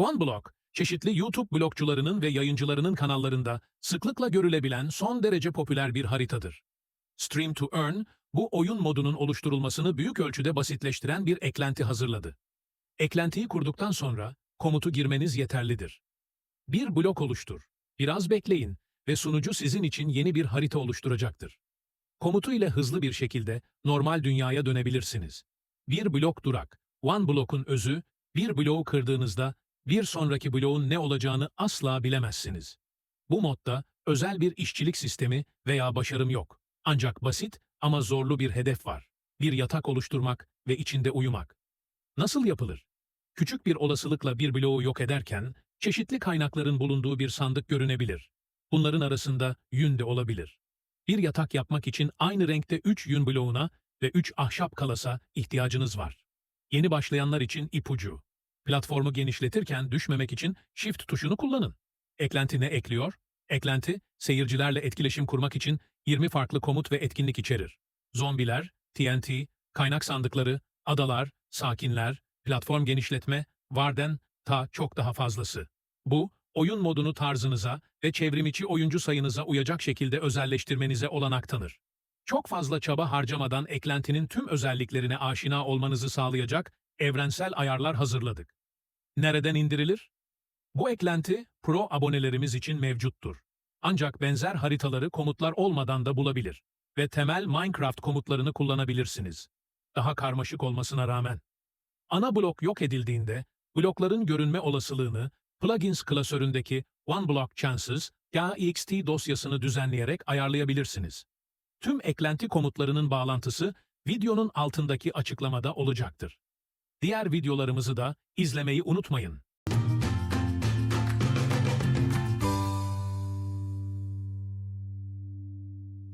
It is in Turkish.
OneBlock, çeşitli YouTube blogcularının ve yayıncılarının kanallarında sıklıkla görülebilen son derece popüler bir haritadır. Stream to Earn, bu oyun modunun oluşturulmasını büyük ölçüde basitleştiren bir eklenti hazırladı. Eklentiyi kurduktan sonra komutu girmeniz yeterlidir. Bir blok oluştur, biraz bekleyin ve sunucu sizin için yeni bir harita oluşturacaktır. Komutu ile hızlı bir şekilde normal dünyaya dönebilirsiniz. Bir blok durak, One Block'un özü, bir bloğu kırdığınızda bir sonraki bloğun ne olacağını asla bilemezsiniz. Bu modda özel bir işçilik sistemi veya başarım yok. Ancak basit ama zorlu bir hedef var. Bir yatak oluşturmak ve içinde uyumak. Nasıl yapılır? Küçük bir olasılıkla bir bloğu yok ederken, çeşitli kaynakların bulunduğu bir sandık görünebilir. Bunların arasında yün de olabilir. Bir yatak yapmak için aynı renkte 3 yün bloğuna ve 3 ahşap kalasa ihtiyacınız var. Yeni başlayanlar için ipucu. Platformu genişletirken düşmemek için Shift tuşunu kullanın. Eklenti ne ekliyor? Eklenti, seyircilerle etkileşim kurmak için 20 farklı komut ve etkinlik içerir. Zombiler, TNT, kaynak sandıkları, adalar, sakinler, platform genişletme, varden, ta çok daha fazlası. Bu, oyun modunu tarzınıza ve çevrimiçi oyuncu sayınıza uyacak şekilde özelleştirmenize olanak tanır. Çok fazla çaba harcamadan eklentinin tüm özelliklerine aşina olmanızı sağlayacak evrensel ayarlar hazırladık. Nereden indirilir? Bu eklenti Pro abonelerimiz için mevcuttur. Ancak benzer haritaları komutlar olmadan da bulabilir ve temel Minecraft komutlarını kullanabilirsiniz. Daha karmaşık olmasına rağmen. Ana blok yok edildiğinde, blokların görünme olasılığını Plugins klasöründeki OneBlock Chances .txt dosyasını düzenleyerek ayarlayabilirsiniz. Tüm eklenti komutlarının bağlantısı videonun altındaki açıklamada olacaktır. Diğer videolarımızı da izlemeyi unutmayın.